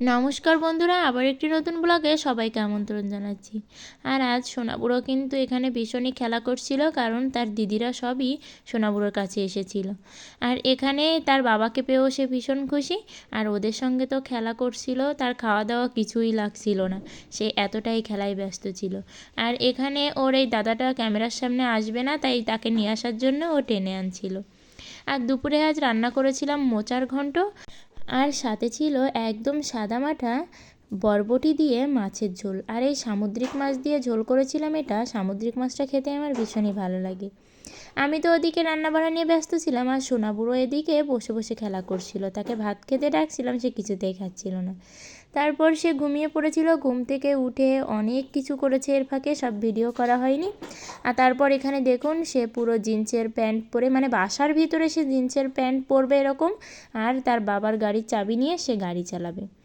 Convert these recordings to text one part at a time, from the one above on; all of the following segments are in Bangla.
নমস্কার বন্ধুরা, আবার একটি নতুন ব্লগে সবাইকে আমন্ত্রণ জানাচ্ছি। আর আজ সোনাবুড়ো কিন্তু এখানে ভীষণই খেলা করছিল, কারণ তার দিদিরা সবই সোনাবুড়োর কাছে এসেছিল। আর এখানে তার বাবাকে পেয়েও সে ভীষণ খুশি, আর ওদের সঙ্গে তো খেলা করছিল, তার খাওয়া দাওয়া কিছুই লাগছিল না, সে এতটাই খেলায় ব্যস্ত ছিল। আর এখানে ওর এই দাদাটা ক্যামেরার সামনে আসবে না, তাই তাকে নিয়ে আসার জন্য ও টেনে আনছিল। আর দুপুরে আজ রান্না করেছিলাম মোচার ঘন্ট আর সাথে ছিল একদম সাদামাটা বরবটি দিয়ে মাছের ঝোল। আর এই সামুদ্রিক মাছ দিয়ে ঝোল করেছিলাম এটা, সামুদ্রিক মাছটা খেতে আমার ভীষণই ভালো লাগে। আমি তো ওদিকে রান্নাবাড়া নিয়ে ব্যস্ত ছিলাম আর সোনাবুড়ো এদিকে বসে বসে খেলা করছিল। তাকে ভাত খেতে ডাকছিলাম, সে কিছুতেই খাচ্ছিল না। তারপর সে ঘুমিয়ে পড়েছিল। ঘুম থেকে উঠে অনেক কিছু করেছে এর ফাঁকে, সব ভিডিও করা হয়নি। আর তারপর এখানে দেখুন, সে পুরো জিন্সের প্যান্ট পরে মানে বাসার ভিতরে সে জিন্সের প্যান্ট পরবে এরকম, আর তার বাবার গাড়ির চাবি নিয়ে সে গাড়ি চালাবে।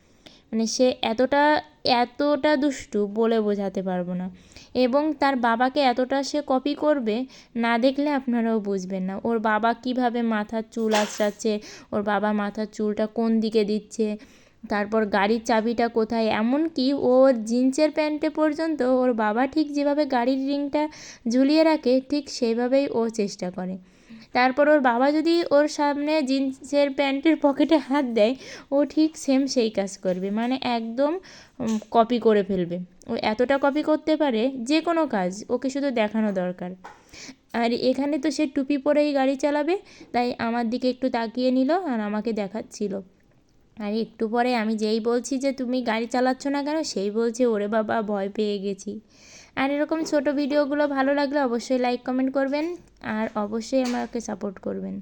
মানে সে এতটা এতটা দুষ্টু বলে বোঝাতে পারব না। এবং তার বাবাকে এতটা সে কপি করবে, না দেখলে আপনারাও বুঝবেন না। ওর বাবা কীভাবে মাথার চুল আঁচড়াচ্ছে, ওর বাবা মাথার চুলটা কোন দিকে দিচ্ছে, তারপর গাড়ির চাবিটা কোথায়, এমনকি ওর জিন্সের প্যান্টে পর্যন্ত ওর বাবা ঠিক যেভাবে গাড়ির রিংটা ঝুলিয়ে রাখে, ঠিক সেইভাবেই ও চেষ্টা করে। তারপর ওর বাবা যদি ওর সামনে জিন্সের প্যান্টের পকেটে হাত দেয়, ও ঠিক সেম সেই কাজ করবে। মানে একদম কপি করে ফেলবে। ও এতটা কপি করতে পারে, যে কোনো কাজ, ওকে শুধু দেখানো দরকার। আর এখানে তো সে টুপি পরেই গাড়ি চালাবে, তাই আমার দিকে একটু তাকিয়ে নিল আর আমাকে দেখাচ্ছিল। আর একটু পরে আমি যেই বলছি যে, তুমি গাড়ি চালাচ্ছ না কেন? সেই বলছে, ওরে বাবা, ভয় পেয়ে গেছি। আর এরকম ছোট ভিডিওগুলো ভালো লাগলে অবশ্যই লাইক কমেন্ট করবেন আর অবশ্যই আমাকে সাপোর্ট করবেন।